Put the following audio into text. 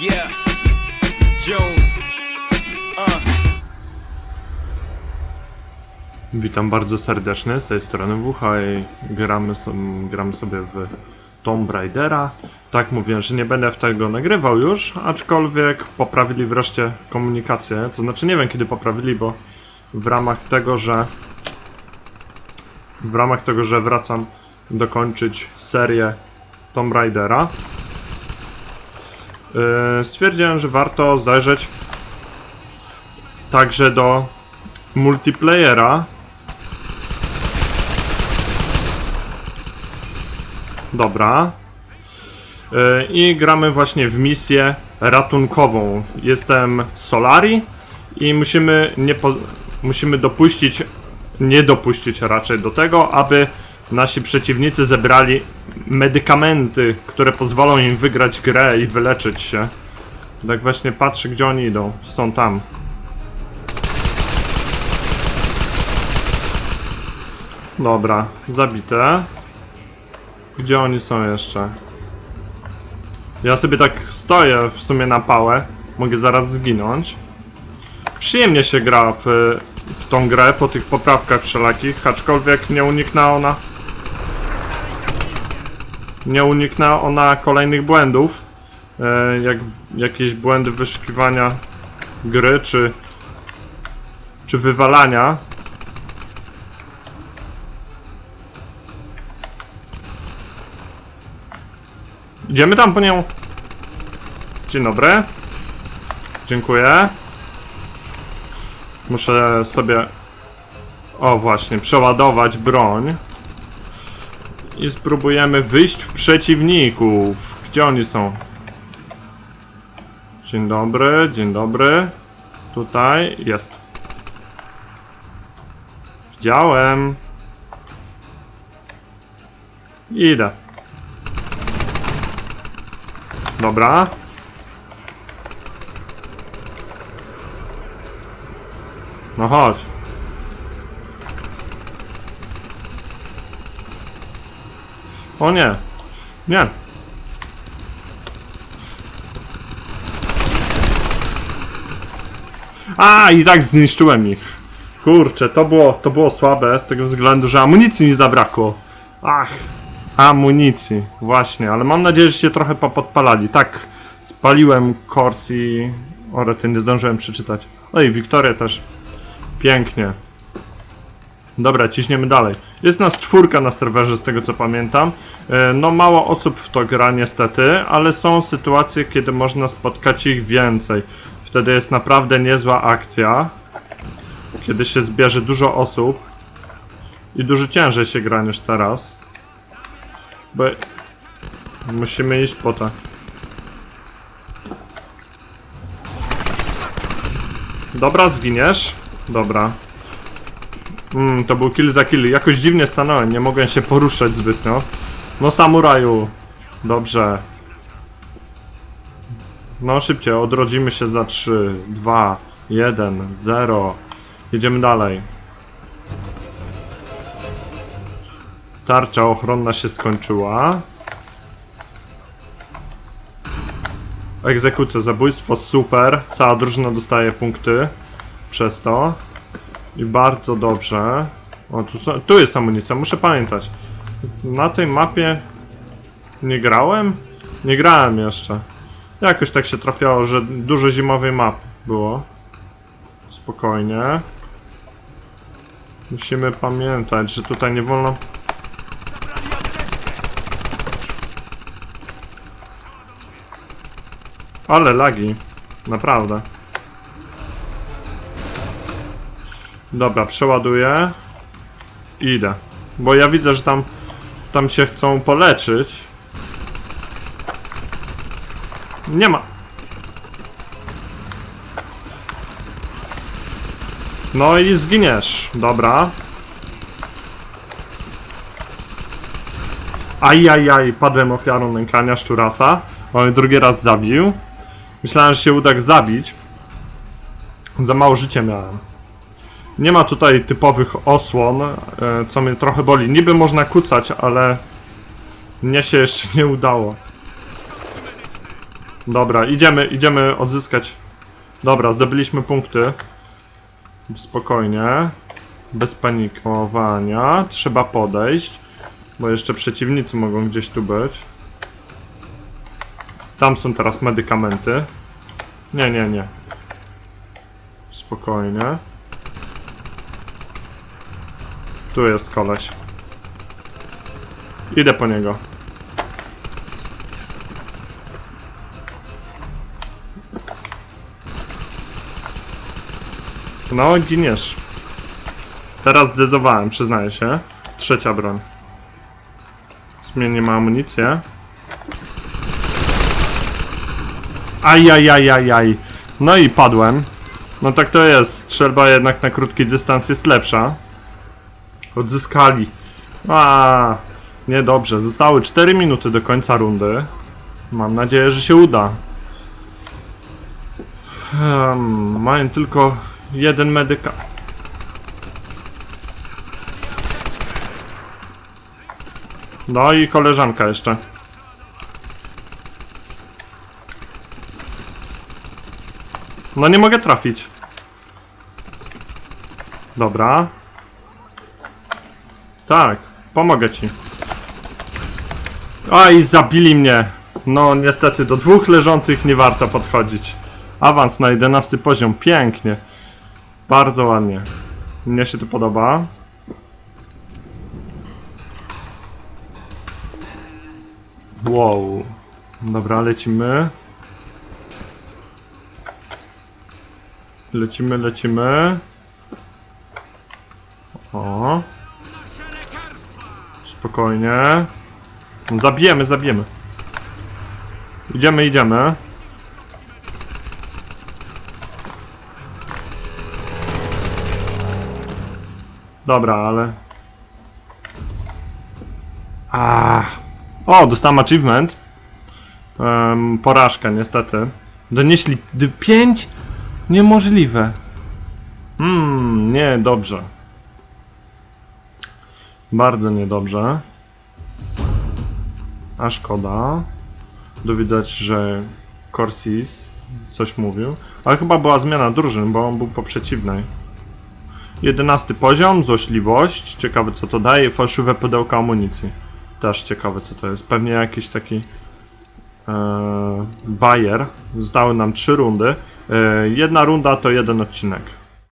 Yeah. June. Uh. Witam bardzo serdecznie, z tej strony WH i gramy, so, gramy sobie w Tomb Raidera. Tak mówię, że nie będę w tego nagrywał już, aczkolwiek poprawili wreszcie komunikację. To znaczy nie wiem kiedy poprawili, bo w ramach tego, że w ramach tego, że wracam dokończyć serię Tomb Raidera stwierdziłem, że warto zajrzeć także do multiplayera Dobra. Yy, I gramy właśnie w misję ratunkową. Jestem Solari i musimy nie musimy dopuścić, nie dopuścić raczej do tego, aby nasi przeciwnicy zebrali medykamenty, które pozwolą im wygrać grę i wyleczyć się. Tak właśnie patrzę, gdzie oni idą. Są tam. Dobra, zabite. Gdzie oni są jeszcze? Ja sobie tak stoję w sumie na pałę. Mogę zaraz zginąć. Przyjemnie się gra w, w tą grę po tych poprawkach wszelakich, aczkolwiek nie uniknęła ona. Nie uniknęła ona kolejnych błędów. E, jak jakieś błędy wyszukiwania gry, czy, czy wywalania. Idziemy tam po nią. Dzień dobry. Dziękuję. Muszę sobie... O właśnie, przeładować broń. I spróbujemy wyjść w przeciwników. Gdzie oni są? Dzień dobry, dzień dobry. Tutaj jest. Widziałem. Idę. Dobra. No chodź. O nie. Nie. A, i tak zniszczyłem ich. Kurczę, to było, to było słabe z tego względu, że amunicji mi zabrakło. Ach, amunicji, właśnie, ale mam nadzieję, że się trochę popodpalali. Tak, spaliłem Corsi. Orety, nie zdążyłem przeczytać. Oj, Wiktorię też. Pięknie. Dobra, ciśniemy dalej. Jest nas czwórka na serwerze, z tego co pamiętam. E, No, mało osób w to gra niestety, ale są sytuacje, kiedy można spotkać ich więcej. Wtedy jest naprawdę niezła akcja. Kiedy się zbierze dużo osób. I dużo ciężej się gra niż teraz. Bo... Musimy iść po to. Dobra, zginiesz. Dobra. Mm, to był kill za kill. Jakoś dziwnie stanąłem, nie mogłem się poruszać zbytnio. No samuraju. Dobrze. No szybciej, odrodzimy się za 3, 2, 1, 0. Jedziemy dalej. Tarcza ochronna się skończyła. Egzekucja, zabójstwo, super. Cała drużyna dostaje punkty przez to. I bardzo dobrze. O, tu, tu jest amunicja, muszę pamiętać. Na tej mapie nie grałem? Nie grałem jeszcze. Jakoś tak się trafiało, że dużo zimowej map było. Spokojnie. Musimy pamiętać, że tutaj nie wolno Ale lagi. Naprawdę. Dobra, przeładuję. I idę. Bo ja widzę, że tam, tam się chcą poleczyć. Nie ma. No i zginiesz. Dobra. Ajajaj, padłem ofiarą nękania szczurasa. On drugi raz zabił. Myślałem, że się uda zabić. Za mało życia miałem. Nie ma tutaj typowych osłon, e, co mnie trochę boli. Niby można kucać, ale mnie się jeszcze nie udało. Dobra, idziemy, idziemy odzyskać. Dobra, zdobyliśmy punkty. Spokojnie. Bez panikowania. Trzeba podejść. Bo jeszcze przeciwnicy mogą gdzieś tu być. Tam są teraz medykamenty. Nie, nie, nie. Spokojnie. Tu jest koleś. Idę po niego. No, giniesz. Teraz zdezowałem, przyznaję się. Trzecia broń. Nie ma amunicji. Ajajajajaj. No i padłem. No tak to jest. Strzelba jednak na krótki dystans jest lepsza. Odzyskali. A, niedobrze. Zostały 4 minuty do końca rundy. Mam nadzieję, że się uda. Hmm, mają tylko jeden medyka. No i koleżanka jeszcze. No nie mogę trafić. Dobra. Tak, pomogę ci. Aj, zabili mnie. No niestety do dwóch leżących nie warto podchodzić. Awans na 11 poziom, pięknie. Bardzo ładnie. Mnie się to podoba. Wow. Dobra, lecimy. Lecimy, lecimy. O. Spokojnie. Zabijemy, zabijemy. Idziemy, idziemy. Dobra, ale... Ah. O, dostałem achievement. Um, porażkę, niestety. Donieśli 5? Niemożliwe. Hmm, nie, dobrze. Bardzo niedobrze. A szkoda. Tu widać, że Corsis coś mówił. Ale chyba była zmiana drużyn, bo on był po przeciwnej. 11 poziom, złośliwość. Ciekawe co to daje. Fałszywe pudełka amunicji. Też ciekawe co to jest. Pewnie jakiś taki e, bajer. Zostały nam 3 rundy. E, jedna runda to jeden odcinek.